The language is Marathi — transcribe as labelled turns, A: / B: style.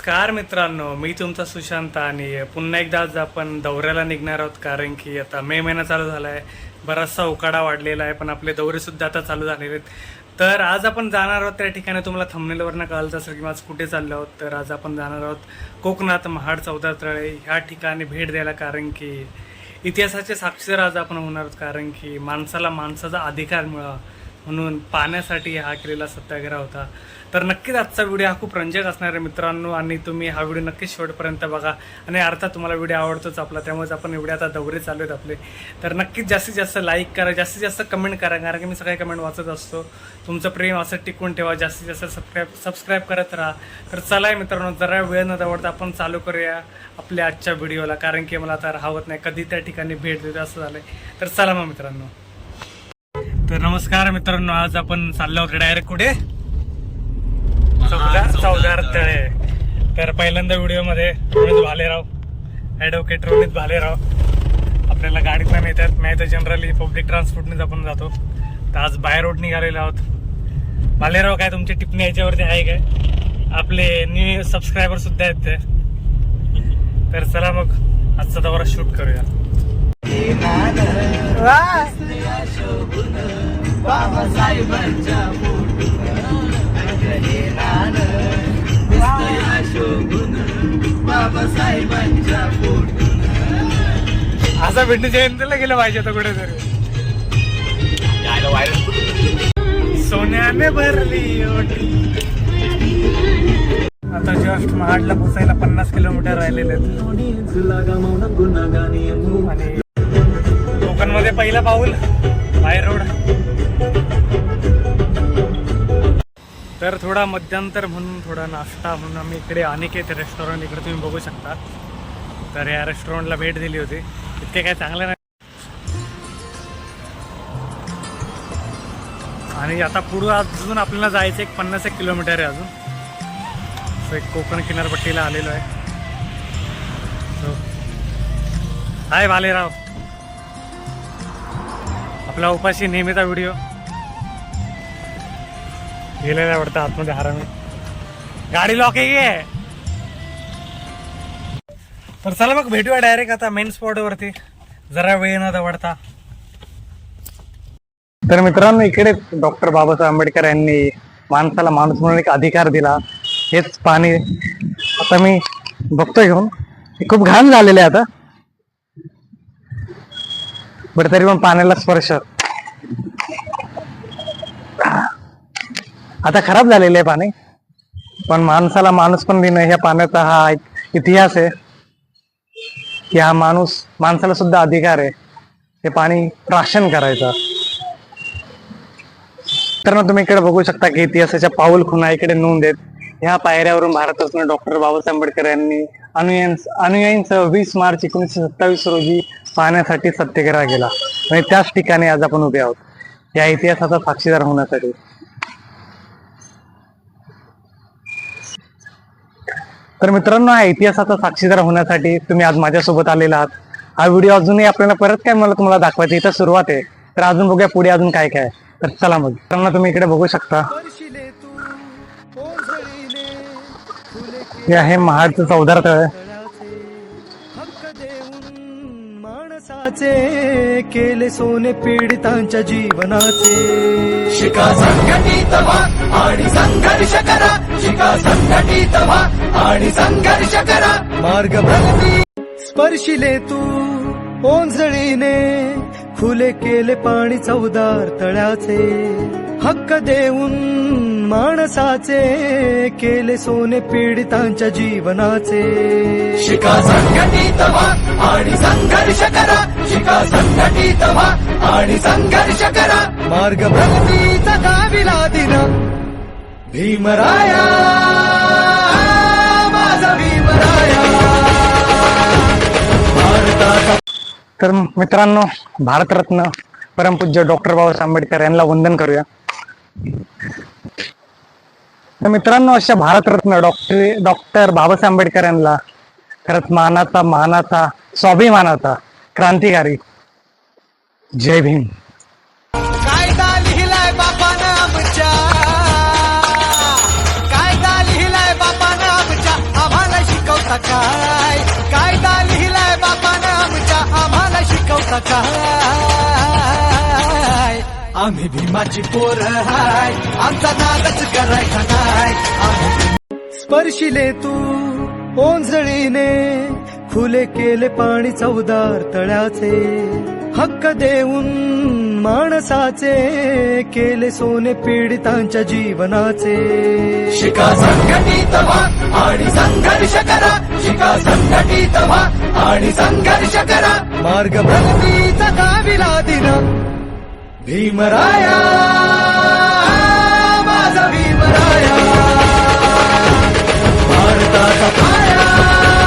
A: नमस्कार मित्रांनो मी तुमचा सुशांत आणि पुन्हा एकदा आज आपण दौऱ्याला निघणार आहोत कारण की आता मे महिना चालू झाला आहे बराचसा उकाडा वाढलेला आहे पण आपले दौरेसुद्धा आता चालू झालेले आहेत. तर आज आपण जाणार आहोत त्या ठिकाणी तुम्हाला थंबनेलवरनं कळलं असेल की आज कुठे चाललो आहोत. तर आज आपण जाणार आहोत कोकणात महाड चौदा तळे ह्या ठिकाणी भेट द्यायला कारण की इतिहासाचे साक्षीदार आज आपण होणार आहोत कारण की माणसाला माणसाचा अधिकार मिळावा. म्हणून पाण्यासाठी हा केलेला सत्याग्रह होता. तर नक्कीच आजचा व्हिडिओ हा खूप रंजक असणार आहे मित्रांनो आणि तुम्ही हा व्हिडिओ नक्कीच शेवटपर्यंत बघा आणि अर्थात तुम्हाला व्हिडिओ आवडतोच आपला त्यामुळेच आपण एवढे आता दौरे चालू आहेत आपले. तर नक्कीच जास्तीत जास्त लाईक करा जास्तीत जास्त कमेंट करा कारण की मी सगळे कमेंट वाचत असतो. तुमचं प्रेम असं टिकून ठेवा जास्तीत जास्त सबस्क्राईब सबस्क्राईब करत राहा. तर चला आहे मित्रांनो जरा वेळ न दवडता आपण चालू करूया आपल्या आजच्या व्हिडिओला कारण की मला आता राहत नाही कधी त्या ठिकाणी भेट देतो असं झालं तर चला मग मित्रांनो. तर नमस्कार मित्रांनो आज आपण चाललो होतो डायरेक्ट कुठे? चौदा चौदार तळे. तर पहिल्यांदा व्हिडिओमध्ये रोहित भालेराव ॲडव्होकेट रोहित भालेराव. आपल्याला गाडीत नाही येतात मी तर जनरली पब्लिक ट्रान्सपोर्टनेच आपण जातो. तर आज बाय रोड निघालेलो आहोत. भालेराव काय तुमची टिप्पणी याच्यावरती आहे काय? आपले न्यू सबस्क्रायबर सुद्धा आहेत ते. तर चला मग आजचा दौरा शूट करूया.
B: बाबासाहेबांच्या बाबासाहेबांच्या
A: असा भेटणी जयंतीला गेलं पाहिजे आता कुठेतरी. सोन्याने भरली ओटी. आता जस्ट महाडला पोचायला पन्नास किलोमीटर राहिलेले आहेत. कोकणमध्ये कोकणमध्ये पहिला पाऊल बाय रोड. तर थोडा मध्यांतर म्हणून थोडा नाश्ता म्हणून आम्ही इकडे अनिकेत रेस्टॉरंट इकडे तुम्ही बघू शकता. तर या रेस्टॉरंटला भेट दिली होती. इतके काय चांगलं नाही. आणि आता पुढं अजून आपल्याला जायचं एक पन्नास एक किलोमीटर आहे अजून. सो एक कोकण किनारपट्टीला आलेलो आहे. So, हाय भालेराव आपला उपाशी नेहमीचा व्हिडिओ. गेलेला आवडतं आतमध्ये हरामी. गाडी लॉक आहे तर चला मग भेटूया डायरेक्ट आता मेन स्पॉटवरती जरा वेळ न दवडता. तर मित्रांनो इकडे डॉक्टर बाबासाहेब आंबेडकर यांनी माणसाला माणूस म्हणून एक अधिकार दिला. हेच पाणी आता मी बघतोय घेऊन. खूप घाण झालेले आहे आता. बट तरी पण पाण्याला स्पर्श. आता खराब झालेले आहे पाणी. पण माणसाला माणूस पण देणं ह्या पाण्याचा हा एक इतिहास आहे. की हा माणूस माणसाला सुद्धा अधिकार आहे. हे पाणी प्राशन करायचं. तर ना तुम्ही इकडे बघू शकता की इतिहासाच्या पाऊल खुणा इकडे नोंद आहेत. ह्या पायऱ्यावरून भारतरत्न डॉक्टर बाबासाहेब आंबेडकर यांनी अनुयायी अनुयायींसह वीस मार्च एकोणीसशे सत्तावीस रोजी पाहण्यासाठी सत्याग्रह गेला म्हणजे त्याच ठिकाणी आज आपण उभे आहोत. या इतिहासाचा साक्षीदार होण्यासाठी. तर मित्रांनो हा इतिहासाचा साक्षीदार होण्यासाठी तुम्ही आज माझ्यासोबत आलेला आहात. हा व्हिडिओ अजूनही आपल्याला परत काय मला तुम्हाला दाखवायचं इथं सुरुवात आहे. तर अजून बघूया पुढे अजून काय काय तर चला मग. मित्रांनो तुम्ही इकडे बघू शकता. हे आहे महाडचं चौदार तळ
C: केले सोने पीडितांच्या जीवनाचे.
B: शिका संघटित व्हा आणि संघर्ष करा. शिका संघटित व्हा आणि संघर्ष करा.
C: मार्ग स्पर्शिले तू ओंजळीने. फुले केले पाणी चौदार तळ्याचे. हक्क देऊन माणसाचे केले सोने पीडितांच्या जीवनाचे.
B: शिका संघटित व्हा आणि संघर्ष करा. शिका संघटित व्हा आणि संघर्ष करा.
C: मार्ग भक्तीचा गाविला दिना.
B: भीमराया!
A: तर मित्रांनो भारतरत्न परमपूज्य डॉक्टर बाबासाहेब आंबेडकर यांना वंदन करूया. तर मित्रांनो अशा भारतरत्न डॉक्टर डॉक्टर बाबासाहेब आंबेडकर यांना खरंच मानाचा मानाचा स्वाभिमानाचा क्रांतिकारी जय भीम.
C: आता काय? आम्ही भीमाची पोर हाय. आमचा नादच करायचा नाय स्पर्शिले तू ओंजळीने खुले केले पाणी चौदार तळ्याचे. हक्क देऊन साचे केले सोने पीडितांच्या जीवनाचे.
B: शिका संघटित व्हा आणि संघर्ष करा. शिका संघटित व्हा आणि संघर्ष करा.
C: मार्ग भरतीचा गाविला दिना.
B: भीमराया माझा भीमराया.